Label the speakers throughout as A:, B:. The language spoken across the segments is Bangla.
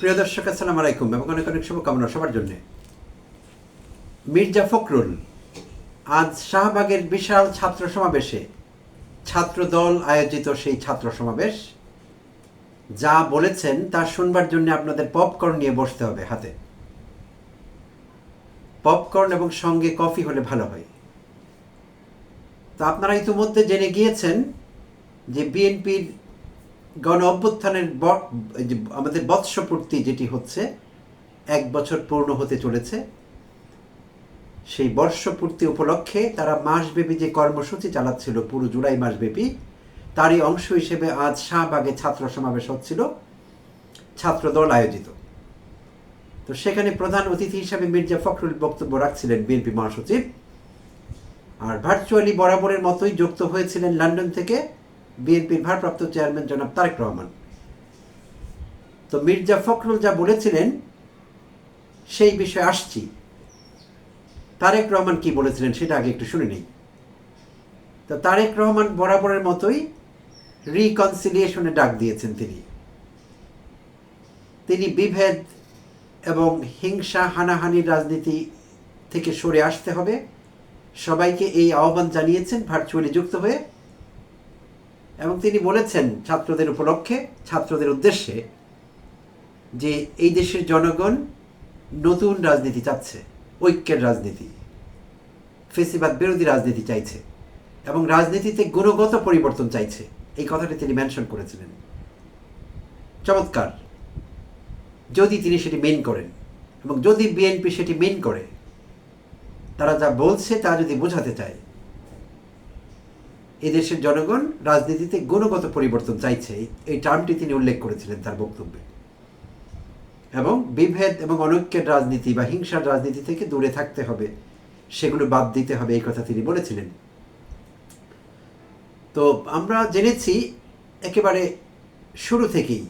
A: প্রিয় দর্শক, আসসালাম আলাইকুম। এবং অনেক অনেক শুভকামনা সবার জন্য। মির্জা ফখরুল আজ শাহবাগের বিশাল ছাত্র সমাবেশে ছাত্র দল আয়োজিত সেই ছাত্র সমাবেশ। যা বলেছেন, তা শুনবার জন্য আপনাদের পপকর্ন নিয়ে বসতে হবে হাতে। পপকর্ন এবং সঙ্গে কফি হলে ভালো হয়। তো আপনারা ইতিমধ্যে জেনে গিয়েছেন যে বিএনপির গণ অভ্যুত্থানের আমাদের বৎসপূর্তি যেটি হচ্ছে, এক বছর পূর্ণ হতে চলেছে। সেই বর্ষপূর্তি উপলক্ষে তারা মাসব্যাপী যে কর্মসূচি চালাচ্ছিল, পুরো জুলাই মাসব্যাপী, তারই অংশ হিসেবে আজ শাহবাগে ছাত্র সমাবেশ হচ্ছিল ছাত্রদল আয়োজিত। তো সেখানে প্রধান অতিথি হিসাবে মির্জা ফখরুল বক্তব্য রাখছিলেন বিএনপি মহাসচিব। আর ভার্চুয়ালি বরাবরের মতোই যুক্ত হয়েছিলেন লন্ডন থেকে বিএনপির ভারপ্রাপ্ত চেয়ারম্যান জনাব তারেক রহমান। তো মির্জা ফখরুল যা বলেছিলেন, সেই বিষয়ে আসছি। তারেক রহমান কি বলেছিলেন সেটা আগে একটু শুনে নিই। তো তারেক রহমান বরাবরের মতোই রিকনসিলিয়েশনে ডাক দিয়েছেন তিনি। তিনি বিভেদ এবং হিংসা, হানাহানির রাজনীতি থেকে সরে আসতে হবে। সবাইকে এই আহ্বান জানিয়েছেন ভার্চুয়ালি যুক্ত হয়ে। এবং তিনি বলেছেন ছাত্রদের উপলক্ষে, ছাত্রদের উদ্দেশ্যে, যে এই দেশের জনগণ নতুন রাজনীতি চাচ্ছে, ঐক্যের রাজনীতি, ফেসিবাদ বিরোধী রাজনীতি চাইছে, এবং রাজনীতিতে গুণগত পরিবর্তন চাইছে। এই কথাটি তিনি মেনশন করেছিলেন। চমৎকার। যদি তিনি সেটি মেন করেন, এবং যদি বিএনপি সেটি মেন করে, তারা যা বলছে তা যদি বোঝাতে চায় এদেশের জনগণ রাজনীতিতে গুণগত পরিবর্তন চাইছে। এই টার্মটি তিনি উল্লেখ করেছিলেন তার বক্তব্যে। এবং বিভেদ এবং অনৈক্যের রাজনীতি বা হিংসার রাজনীতি থেকে দূরে থাকতে হবে, সেগুলো বাদ দিতে হবে এই কথা তিনি বলেছিলেন। তো আমরা জেনেছি একেবারে শুরু থেকেই,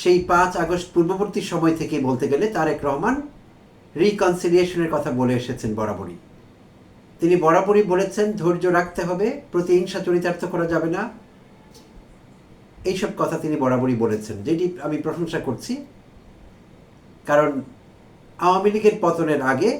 A: সেই পাঁচ আগস্ট পূর্ববর্তী সময় থেকে বলতে গেলে তারেক রহমান রিকনসিলিয়েশনের কথা বলে এসেছেন বরাবরই। তিনি বরাবরই বলেছেন, ধৈর্য রাখতে হবে, প্রতিহিংসা চরিতার্থ করা যাবে না। এইসব কথা তিনি বরাবরই বলেছেন, যেটি আমি প্রশংসা করছি। কারণ আওয়ামী লীগের পতনের আগে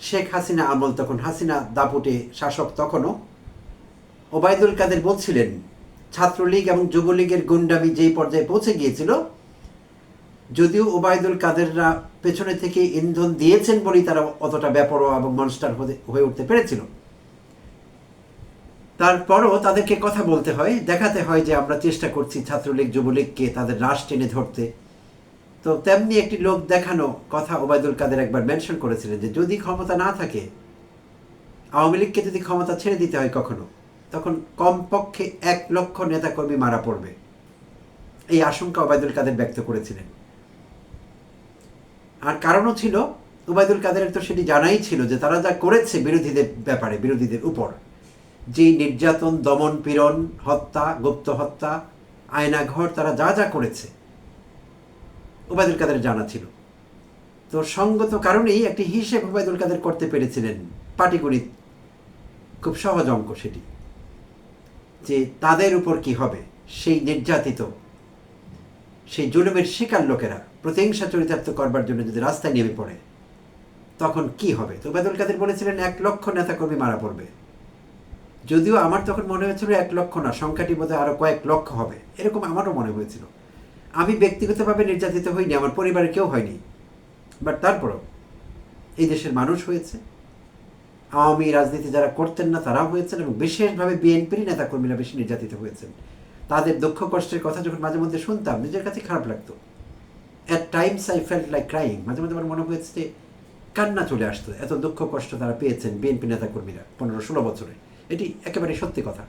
A: শেখ হাসিনা আমল তখন, হাসিনা দাপুটে শাসক তখনও। ওবায়দুল কাদের বলছিলেন, ছাত্রলীগ এবং যুবলীগের গুন্ডামি যেই পর্যায়ে পৌঁছে গিয়েছিল, যদিও ওবায়দুল কাদেররা পেছনে থেকে ইন্ধন দিয়েছেন বলেই তারা অতটা ব্যাপরোয়া এবং মনস্টার হয়ে উঠতে পেরেছিল। তারপরও তাদেরকে কথা বলতে হয়, দেখাতে হয় যে আমরা চেষ্টা করছি ছাত্রলীগ, যুবলীগকে তাদের রাশ টেনে ধরতে। তো তেমনি একটি লোক দেখানো কথা ওবায়দুল কাদের একবার মেনশন করেছিলেন যে যদি ক্ষমতা না থাকে, আওয়ামী লীগকে যদি ক্ষমতা ছেড়ে দিতে হয় কখনো, তখন কমপক্ষে এক লক্ষ নেতাকর্মী মারা পড়বে। এই আশঙ্কা ওবায়দুল কাদের ব্যক্ত করেছিলেন। আর কারণও ছিল ওবায়দুল কাদেরের তো সেটি জানাই ছিল যে তারা যা করেছে বিরোধীদের ব্যাপারে, বিরোধীদের উপর। যে নির্যাতন, দমন, পীড়ন, হত্যা, গুপ্ত হত্যা, আয়নাঘর, তারা যা যা করেছে ওবায়দুল কাদের জানা ছিল। তো সঙ্গত কারণেই একটি হিসেব ওবায়দুল কাদের করতে পেরেছিলেন। পাটিগণিত খুব সহজ অঙ্ক সেটি, যে তাদের উপর কি হবে, সেই নির্যাতিত, সেই জুলুমের শিকার লোকেরা প্রতিহিংসা চরিতার্থ করবার জন্য যদি রাস্তায় নেমে পড়ে, তখন কি হবে? তো ওবায়দুল কাদের বলেছিলেন, এক লক্ষ নেতাকর্মী মারা পড়বে। যদিও আমার তখন মনে হয়েছিল, এক লক্ষ না, সংখ্যাটি বোধহয় আরও কয়েক লক্ষ হবে। এরকম আমারও মনে হয়েছিল। আমি ব্যক্তিগতভাবে নির্যাতিত হইনি, আমার পরিবারে কেউ হয়নি। বাট তারপরও এই দেশের মানুষ হয়েছে। আওয়ামী রাজনীতি যারা করতেন না, তারাও হয়েছেন এবং বিশেষভাবে বিএনপির নেতাকর্মীরা বেশি নির্যাতিত হয়েছেন। তাদের দুঃখ কষ্টের কথা যখন মাঝে মধ্যে শুনতাম, নিজের কাছে খারাপ লাগতো। At times I felt like crying মাঝে মাঝে আমার মনে হয়েছে যে কান্না চলে আসতো এত দুঃখ, কষ্ট তারা পেয়েছেন বিএনপি নেতাকর্মীরা পনেরো, ষোলো বছরে। এটি একেবারে সত্যি কথা।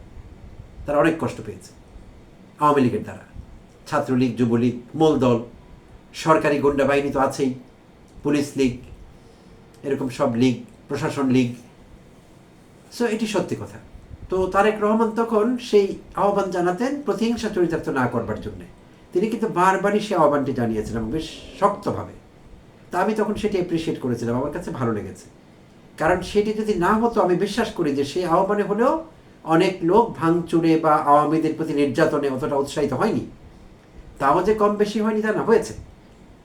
A: তারা অনেক কষ্ট পেয়েছে। আওয়ামী লীগের দ্বারা। ছাত্রলীগ, যুবলীগ মূল দল সরকারি গুন্ডা বাহিনী তো আছেই। পুলিশ লীগ, এরকম সব লীগ, প্রশাসন লীগ। সো এটি সত্যি কথা। তো তারেক রহমান তখন সেই আহ্বান জানাতেন প্রতিহিংসা চরিতার্থ না করবার জন্য। তিনি কিন্তু বারবারই সে আহ্বানটি জানিয়েছিলেন এবং বেশ শক্তভাবে। তা আমি তখন সেটি অ্যাপ্রিসিয়েট করেছিলাম, আমার কাছে ভালো লেগেছে। কারণ সেটি যদি না হতো, আমি বিশ্বাস করি যে সেই আহ্বানে হলেও অনেক লোক ভাঙচুরে বা আওয়ামীদের প্রতি নির্যাতনে অতটা উৎসাহিত হয়নি। তাও যে কম বেশি হয়নি তা না, হয়েছে।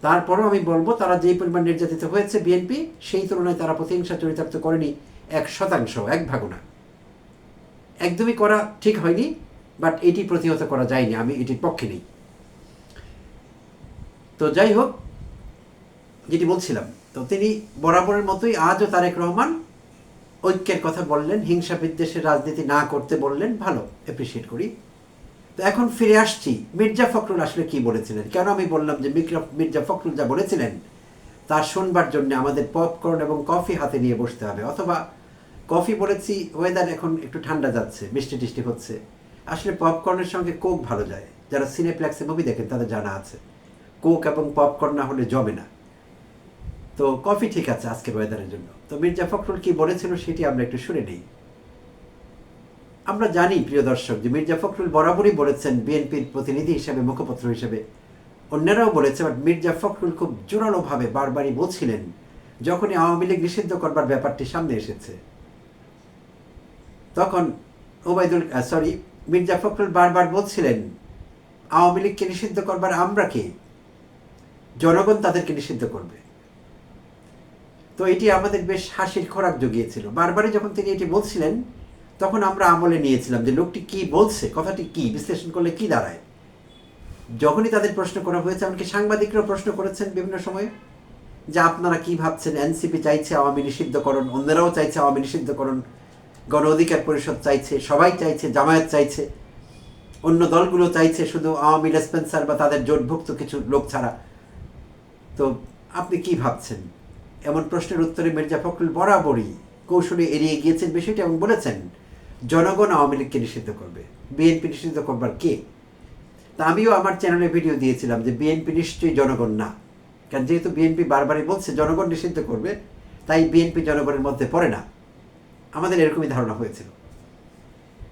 A: তারপরেও আমি বলব, তারা যেই পরিমাণ নির্যাতিত হয়েছে বিএনপি সেই তুলনায় তারা প্রতিহিংসা চরিতার্থ করেনি এক শতাংশ, এক ভাগও না একদমই করা ঠিক হয়নি বাট এটি প্রতিহত করা যায়নি, আমি এটির পক্ষে নেই। তো যাই হোক যেটি বলছিলাম, তো তিনি বরাবরের মতোই আজও তারেক রহমান ঐক্যের কথা বললেন, হিংসা বিদ্বেষের রাজনীতি না করতে বললেন, ভালো অ্যাপ্রিসিয়েট করি। তো এখন ফিরে আসছি, মির্জা ফখরুল আসলে কি বলেছিলেন? কেন আমি বললাম যে মির্জা ফখরুল যা বলেছিলেন, তা শুনবার জন্য আমাদের পপকর্ন এবং কফি হাতে নিয়ে বসতে হবে। অথবা কফি বলেছি ওয়েদার এখন একটু ঠান্ডা যাচ্ছে, বৃষ্টি টিষ্টি হচ্ছে। আসলে পপকর্নের সঙ্গে কোক ভালো যায়। যারা সিনেপ্লেক্সে মুভি দেখেন, তাদের জানা আছে। কোক এবং পপকর্ন না হলে জমে না। তো কফি ঠিক আছে আজকের ওয়েদারের জন্য। তো মির্জা ফখরুল কি বলেছিল সেটি আমরা একটু শুনে নিই। আমরা জানি, প্রিয় দর্শক, যে মির্জা ফখরুল বরাবরই বলেছেন বিএনপির প্রতিনিধি হিসেবে, মুখপত্র হিসেবে। অন্যরাও বলেছে, বাট মির্জা ফখরুল খুব জোরালোভাবে বারবারই বলছিলেন, যখনই আওয়ামী লীগ নিষিদ্ধ করবার ব্যাপারটি সামনে এসেছে। তখন ওবায়দুল সরি মির্জা ফখরুল বারবার বলছিলেন, আওয়ামী লীগকে নিষিদ্ধ করবার আমরা কে? জনগণ তাদেরকে নিষিদ্ধ করবে। তো এটি আমাদের বেশ হাসির খোরাক জুগিয়েছিল। বারবারই যখন তিনি এটি বলছিলেন, তখন আমরা আমলে নিয়েছিলাম যে লোকটি কি বলছে, কথাটি কি, বিশ্লেষণ করলে কি দাঁড়ায়। যখনই তাদের প্রশ্ন করা হয়েছে, এমনকি সাংবাদিকরাও প্রশ্ন করেছেন বিভিন্ন সময়ে যে আপনারা কি ভাবছেন, এনসিপি চাইছে আওয়ামী নিষিদ্ধকরণ, অন্যরাও চাইছে আওয়ামী নিষিদ্ধকরণ, গণ অধিকার পরিষদ চাইছে, সবাই চাইছে, জামায়াত চাইছে, অন্য দলগুলো চাইছে শুধু আওয়ামী রেসপেন্সার বা তাদের জোটভুক্ত কিছু লোক ছাড়া। তো আপনি কি ভাবছেন? এমন প্রশ্নের উত্তরে মির্জা ফখরুল বরাবরই কৌশলে এড়িয়ে গিয়েছেন বিষয়টি এবং বলেছেন, জনগণ আওয়ামী লীগকে নিষিদ্ধ করবে। বিএনপি নিষিদ্ধ করবার কে? তা আমিও আমার চ্যানেলে ভিডিও দিয়েছিলাম যে বিএনপি নিশ্চয়ই জনগণ না। কারণ যেহেতু বিএনপি বারবারই বলছে জনগণ নিষিদ্ধ করবে, তাই বিএনপি জনগণের মধ্যে পড়ে না। আমাদের এরকমই ধারণা হয়েছিল।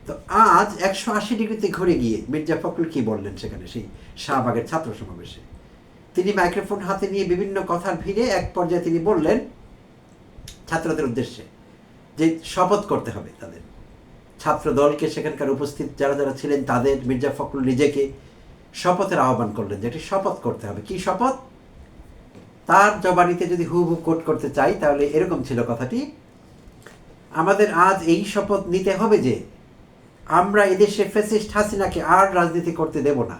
A: তো আজ একশো আশি ডিগ্রিতে ঘুরে গিয়ে মির্জা ফখরুল কি বললেন সেখানে সেই শাহবাগের ছাত্র সমাবেশে? তিনি মাইক্রোফোন হাতে নিয়ে বিভিন্ন কথার ভিড়ে এক পর্যায়ে তিনি বললেন, ছাত্রদের উদ্দেশ্যে যে শপথ করতে হবে তাদের। ছাত্র দলকে সেখানকার উপস্থিত যারা যারা ছিলেন তাদের, মির্জা ফখরুল নিজেকে শপথের আহ্বান করলেন যেটি শপথ করতে হবে। কি শপথ? তার জবানিতে যদি হু হু কোট করতে চাই, তাহলে এরকম ছিল কথাটি, আমাদের আজ এই শপথ নিতে হবে যে আমরা এদেশে ফেসিস্ট হাসিনাকে আর রাজনীতি করতে দেব না।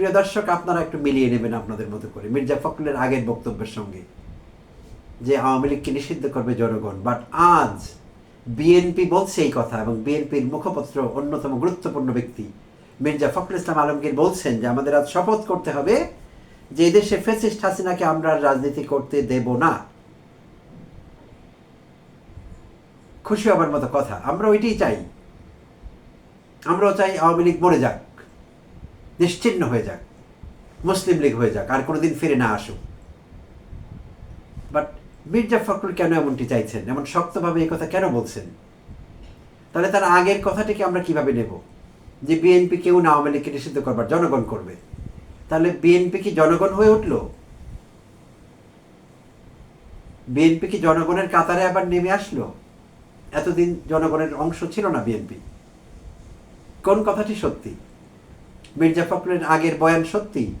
A: প্রিয় দর্শক, আপনারা একটু মিলিয়ে নেবেন আপনাদের মতো করে। মির্জা ফখরুলের আগের বক্তব্যের সঙ্গে যে আওয়ামী লীগকে নিষিদ্ধ করবে জনগণ বাট আজ বিএনপি বলছে এই কথা এবং বিএনপির মুখপত্র অন্যতম গুরুত্বপূর্ণ ব্যক্তি মির্জা ফখরুল ইসলাম আলমগীর বলছেন যে আমাদের আজ শপথ করতে হবে যে এদেশে ফেসিস্ট হাসিনাকে আমরা রাজনীতি করতে দেব না। খুশি হবার মতো কথা। আমরা ওইটাই চাই। আমরাও চাই আওয়ামী লীগ মরে যাক। নিশ্চিহ্ন হয়ে যাক। মুসলিম লীগ হয়ে যাক, আর কোনোদিন ফিরে না আসুক। বাট মির্জা ফখরুল কেন এমনটি চাইছেন? এমন শক্তভাবে এই কথা কেন বলছেন? তাহলে তার আগের কথাটিকে আমরা কীভাবে নেব? যে বিএনপি কেউ না আওয়ামী লীগকে নিষিদ্ধ করবার জনগণ করবে। তাহলে বিএনপি কি জনগণ হয়ে উঠল? বিএনপি কি জনগণের কাতারে আবার নেমে আসলো? এতদিন জনগণের অংশ ছিল না বিএনপি। কোন কথাটি সত্যি? মির্জা ফখরুলের আগের বয়ান সত্যি?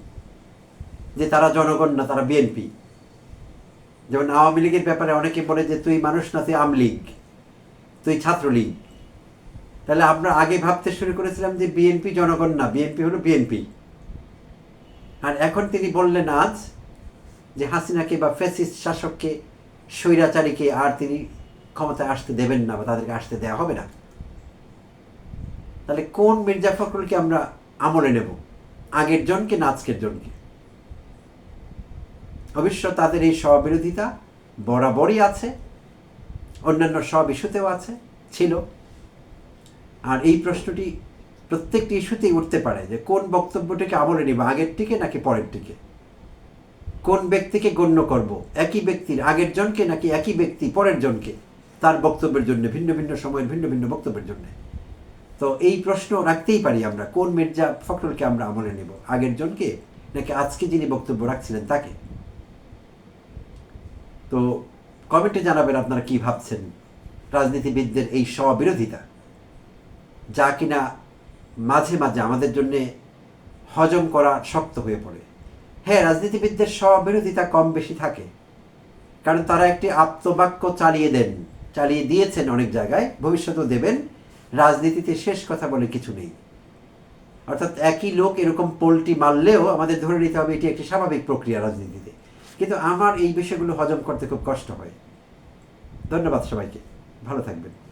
A: যে তারা জনগণ না, তারা বিএনপি। যেমন আওয়ামী লীগের ব্যাপারে অনেকে বলে যে, তুই মানুষ না, তুই আমলীগ তুই ছাত্রলীগ। তাহলে আমরা আগে ভাবতে শুরু করেছিলাম যে, বিএনপি জনগণ না, বিএনপি হলো বিএনপি। আর এখন তিনি বললেন আজ যে, হাসিনাকে বা ফ্যাসিস্ট শাসককে, স্বৈরাচারীকে আর তিনি ক্ষমতায় আসতে দেবেন না বা তাদেরকে আসতে দেওয়া হবে না। তাহলে কোন মির্জা ফখরুলকে আমরা আমলে নেব। আগের জনকে না আজকের জনকে। অবশ্য তাদের এই স্ববিরোধিতা বরাবরই আছে, অন্যান্য সব ইস্যুতেও আছে, ছিল। আর এই প্রশ্নটি প্রত্যেকটি ইস্যুতেই উঠতে পারে যে কোন বক্তব্যটিকে আমলে নিব, আগেরটিকে নাকি পরেরটিকে? কোন ব্যক্তিকে গণ্য করব? একই ব্যক্তির আগের জনকে নাকি একই ব্যক্তি পরের জনকে? তার বক্তব্যের জন্য, ভিন্ন ভিন্ন সময়ের ভিন্ন ভিন্ন বক্তব্যের জন্য। তো এই প্রশ্ন রাখতেই পারি আমরা, কোন মির্জা ফখরুলকে আমরা আমলে নেব? আগের জনকে? নাকি আজকে যিনি বক্তব্য রাখছিলেন তাকে? তো কমেন্টে জানাবেন আপনারা কি ভাবছেন? রাজনীতিবিদদের এই স্ববিরোধিতা, যা কিনা মাঝে মাঝে আমাদের জন্য হজম করা শক্ত হয়ে পড়ে। হ্যাঁ রাজনীতিবিদদের স্ববিরোধিতা কম বেশি থাকে, কারণ তারা একটি আত্মবাক্য চালিয়ে দেন, চালিয়ে দিয়েছেন অনেক জায়গায়, ভবিষ্যতেও দেবেন। রাজনীতিতে শেষ কথা বলে কিছু নেই। অর্থাৎ একই লোক এরকম পোলটি মারলেও আমাদের ধরে নিতে হবে এটি একটি স্বাভাবিক প্রক্রিয়া রাজনীতিতে। কিন্তু আমার এই বিষয়গুলো হজম করতে খুব কষ্ট হয়। ধন্যবাদ সবাইকে। ভালো থাকবেন।